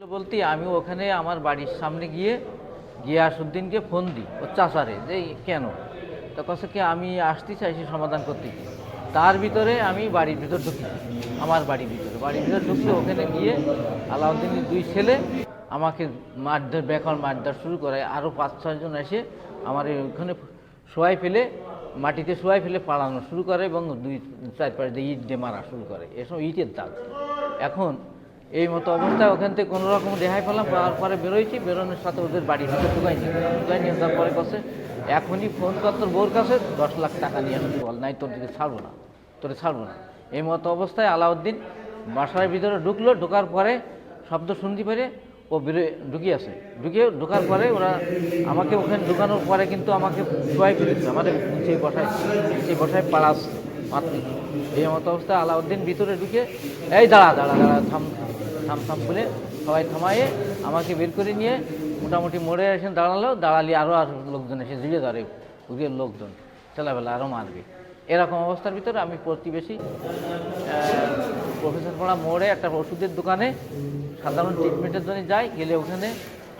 বলতে আমি ওখানে আমার বাড়ির সামনে গিয়ে গিয়াসুদ্দিনকে ফোন দিই। ও চাচারে, যে কেন? তো কাছে কি আমি আসতে চাইছি সমাধান করতে কি তার ভিতরে আমি বাড়ির ভিতর ঢুকি। আমার বাড়ির ভিতরে। বাড়ির ভিতর ঢুকলে ওখানে গিয়ে আলাউদ্দিনের দুই ছেলে আমাকে মারধর বেকর মারধর শুরু করে। আরও পাঁচ ছয়জন এসে আমার ওখানে শোয়াই ফেলে, মাটিতে শোয়াই ফেলে পালানো শুরু করে এবং দুই, চার পাঁচ দিয়ে ইট দিয়ে মারা শুরু করে। এসব ইটের দাগ। এখন এই মতো অবস্থায় ওখান থেকে কোনো রকম রেহাই পেলাম, পাওয়ার পরে বেরোইছি, বেরোনোর সাথে ওদের বাড়ির ভিতরে ঢুকাইছি। ঢুকাই নিয়ে তারপরে কাছে এখনই ফোন কর তোর বোর কাছে, দশ লাখ টাকা নিয়ে আসতে বল, নাই তোর দিকে ছাড়বো না, তোরে ছাড়বো না। এই মতো অবস্থায় আলাউদ্দিন বাসার ভিতরে ঢুকলো, ঢোকার পরে শব্দ শুনতে পেরে ও বেরো ঢুকিয়েছে ঢুকিয়ে ঢোকার পরে ওরা আমাকে ওখানে ঢুকানোর পরে কিন্তু আমাকে শোয়াই ফেলেছে আমাদের সেই বসায় সেই বসায় পাড়াচ্ছে মাতৃ। এই মতো অবস্থায় আলাউদ্দিন ভিতরে ঢুকে, এই দাঁড়া দাঁড়া দাঁড়া, থাম। থাম থাম বলে সবাই থামায়ে আমাকে বের করে নিয়ে মোটামুটি মোড়ে এসে দাঁড়াল, দাঁড়ালি আরও আর লোকজন এসে জুড়ে ধরে উগের লোকজন, ছেলেবেলা আরও মারবে। এরকম অবস্থার ভিতরে আমি প্রতিবেশী প্রফেসর পড়া মোড়ে একটা ওষুধের দোকানে সাধারণ ট্রিটমেন্টের জন্য যাই, গেলে ওখানে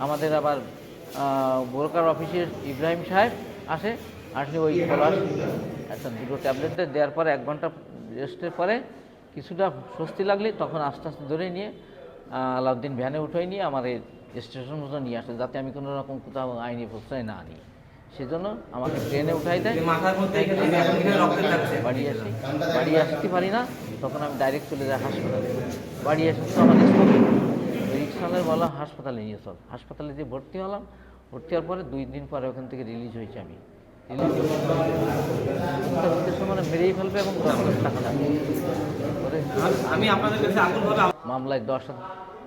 আমাদের আবার বোরকার অফিসের ইব্রাহিম সাহেব আসে, আসলে ওই পলাশ, একটা দুটো ট্যাবলেট দেওয়ার পরে এক ঘণ্টা রেস্টের পরে কিছুটা স্বস্তি লাগলে তখন আস্তে আস্তে ধরে নিয়ে আলাউদ্দিন ভ্যানে উঠাই নিয়ে আমার স্টেশন মতো নিয়ে আসে যাতে আমি কোনো রকম কোথাও আইনি প্রশ্রয় না আনি সেজন্য আমাকে ট্রেনে উঠাই দেয়। বাড়ি আসি। বাড়ি আসতে পারি না, তখন আমি ডাইরেক্ট চলে যাই হাসপাতালে। বাড়ি এসে তো আমার রিক্সালের বলা হাসপাতালে নিয়ে চল। হাসপাতালে যে ভর্তি হলাম, ভর্তি হওয়ার পরে দুই দিন পরে ওখান থেকে রিলিজ হয়েছে আমি। মামলায় দশ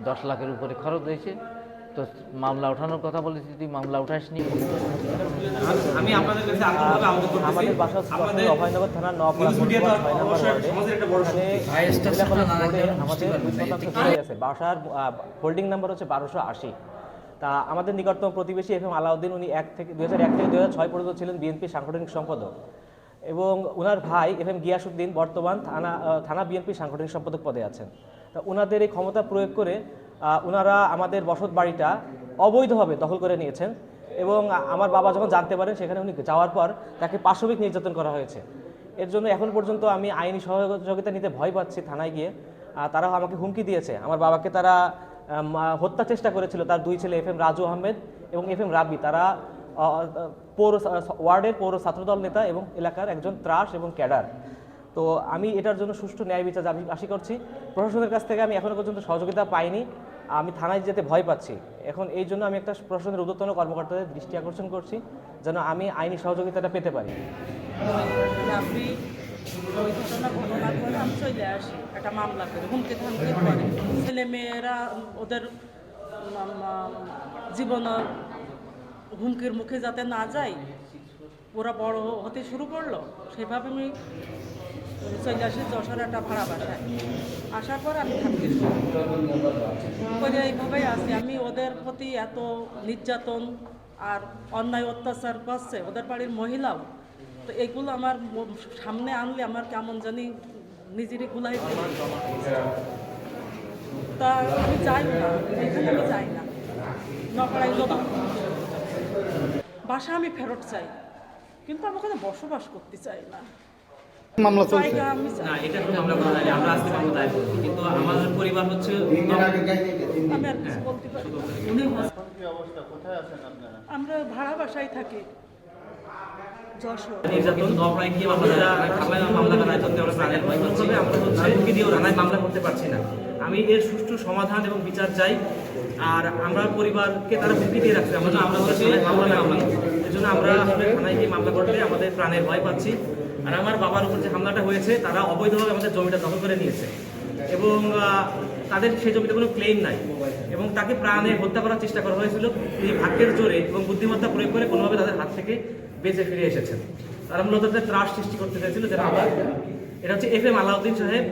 দশ লাখের উপরে খরচ হয়েছে। তো মামলা ওঠানোর কথা বলেছি তুই মামলা উঠাসনি। আমি আপনাদের কাছে আকুলভাবে আবেদন করতেছি। আমাদের বাসা আমাদের অভয়নগর সমাজের একটা বড় শক্তি। বাসার হোল্ডিং নাম্বার হচ্ছে বারোশো আশি। তা আমাদের নিকটতম প্রতিবেশী এফ এম আলাউদ্দিন, উনি এক থেকে দু হাজার এক থেকে দু হাজার ছয় পর্যন্ত ছিলেন বিএনপি সাংগঠনিক সম্পাদক। এবং ওনার ভাই এফ এম গিয়াসুদ্দিন বর্তমান থানা থানা বিএনপি সাংগঠনিক সম্পাদক পদে আছেন। তা ওনাদের এই ক্ষমতা প্রয়োগ করে ওনারা আমাদের বসত বাড়িটা অবৈধভাবে দখল করে নিয়েছেন এবং আমার বাবা যখন জানতে পারেন সেখানে উনি যাওয়ার পর তাকে পাশবিক নির্যাতন করা হয়েছে। এর জন্য এখন পর্যন্ত আমি আইনি সহযোগিতা নিতে ভয় পাচ্ছি থানায় গিয়ে। তারাও আমাকে হুমকি দিয়েছে। আমার বাবাকে তারা হত্যা চেষ্টা করেছিল তার দুই ছেলে, এফ এম রাজু আহমেদ এবং এফ এম রাবি তারা পৌর ওয়ার্ডের পৌর ছাত্রদল নেতা এবং এলাকার একজন ত্রাস এবং ক্যাডার। তো আমি এটার জন্য সুষ্ঠু ন্যায় বিচার আমি আশা করছি। প্রশাসনের কাছ থেকে আমি এখনও পর্যন্ত সহযোগিতা পাইনি। আমি থানায় যেতে ভয় পাচ্ছি। এখন এই জন্য আমি একটা প্রশাসনের উদ্যতন কর্মকর্তাদের দৃষ্টি আকর্ষণ করছি, যেন আমি আইনি সহযোগিতাটা পেতে পারি। ঘটনা পরে আমি চলে আসি, একটা মামলা করে, হুমকি থামকি করে ছেলে মেয়েরা ওদের জীবন হুমকির মুখে যাতে না যায়, ওরা বড় হতে শুরু করল। সেভাবে আমি চলে যশোর একটা ভাড়া বাসায়। আসার পর আমি থাকতে এইভাবেই আছি। আমি ওদের প্রতি এত নির্যাতন আর অন্যায় অত্যাচার করছে, ওদের বাড়ির মহিলাও। তো এগুলো আমার সামনে আনলে আমার কেমন জানি নিজেরই গুলাই। তা আমি যাই না এখানে আমি যাই না নকড়াই বাসা আমি ফেরত চাই কিন্তু আমি ওখানে বসবাস করতে চাই না মামলা চলছে আমি না এটা কোনো আমরা করা যায়নি আমরা আজকে মামলা দায়ের করছি কিন্তু আমাদের পরিবার হচ্ছে আমি আর কিছু বলতে পারি না। উনি হস- আমরা ভাড়া বাসায় থাকি নির্যাতন আমরা থানায় আমরা আমরা হচ্ছে রানায় মামলা করতে পারছি না আমি এর সুষ্ঠু সমাধান এবং বিচার চাই। আর আমরা পরিবারকে তারা হুমকি দিয়ে রাখছে। আমরা আমরা মামলা মামলা। এর জন্য আমরা আসলে থানায় গিয়ে মামলা করলে আমাদের প্রাণের ভয় পাচ্ছি। আর আমার বাবার উপর যে হামলাটা হয়েছে, তারা অবৈধভাবে আমাদের জমিটা দখল করে নিয়েছে। এবং তাদের সেই জমিতে কোনো ক্লেম নাই। এবং তাকে প্রাণে হত্যা করার চেষ্টা করা হয়েছিল। তিনি ভাগ্যের জোরে এবং বুদ্ধিমত্তা প্রয়োগ করে কোনোভাবে তাদের হাত থেকে বেঁচে ফিরে এসেছেন। তারা মূলত ত্রাস সৃষ্টি করতে চাইছিল, যেটা আমরা এটা হচ্ছে এফ এম আলাউদ্দিন সাহেব।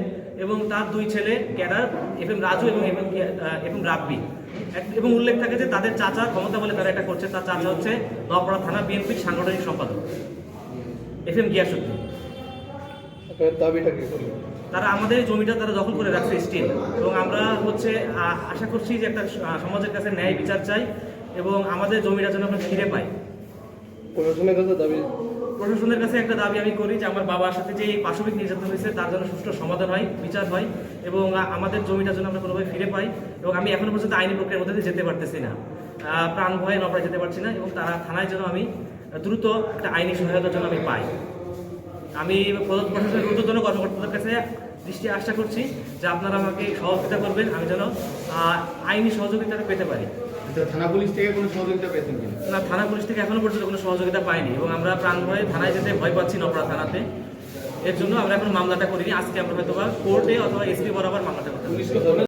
এবং তার দুই ছেলে ক্যাডার এফ এম রাজু এবং F M F M Rabbi. এবং উল্লেখ থাকে যে তাদের চাচা ক্ষমতা বলে তারা এটা করছে তার চাচা হচ্ছে নবপাড়া থানা বিএনপির সাংগঠনিক সম্পাদক এফ এম গিয়াসুদ্দিন তারা আমাদের জমিটা তারা দখল করে রাখছে স্টিল এবং আমরা হচ্ছে আশা করছি যে একটা সমাজের কাছে ন্যায় বিচার চাই এবং আমাদের জমিটা যেন আমরা ফিরে পাই। প্রশাসনের কাছে দাবি প্রশাসনের কাছে একটা দাবি আমি করি যে আমার বাবার সাথে যে পাশবিক নির্যাতন হয়েছে, তার জন্য সুষ্ঠু সমাধান হয়, বিচার হয় এবং আমাদের জমিটা যেন আমরা কোনোভাবে ফিরে পাই এবং আমি এখনও পর্যন্ত আইনি প্রক্রিয়ার মধ্যে যেতে পারতেছি না। প্রাণ ভয়ে নপড়া যেতে পারছি না এবং তারা থানায় যেন আমি দ্রুত একটা আইনি সহায়তার জন্য আমি পাই। আমি প্রশাসনের ঊর্ধ্বতন কর্মকর্তাদের কাছে দৃষ্টি আশা করছি যে আপনারা আমাকে সহযোগিতা করবেন, আমি যেন আইনি সহযোগিতা পেতে পারি। থানা পুলিশ থেকে কোনো সহযোগিতা পেয়েছেন না থানা পুলিশ থেকে এখনও পর্যন্ত কোনো সহযোগিতা পাইনি এবং আমরা প্রাণ ভয়ে থানায় যেতে ভয় পাচ্ছি নপড়া থানাতে। এর জন্য আমরা এখন মামলাটা করিনি। আজকে আমরা হয়তো কোর্টে অথবা এসপি বরাবর মামলাটা করতে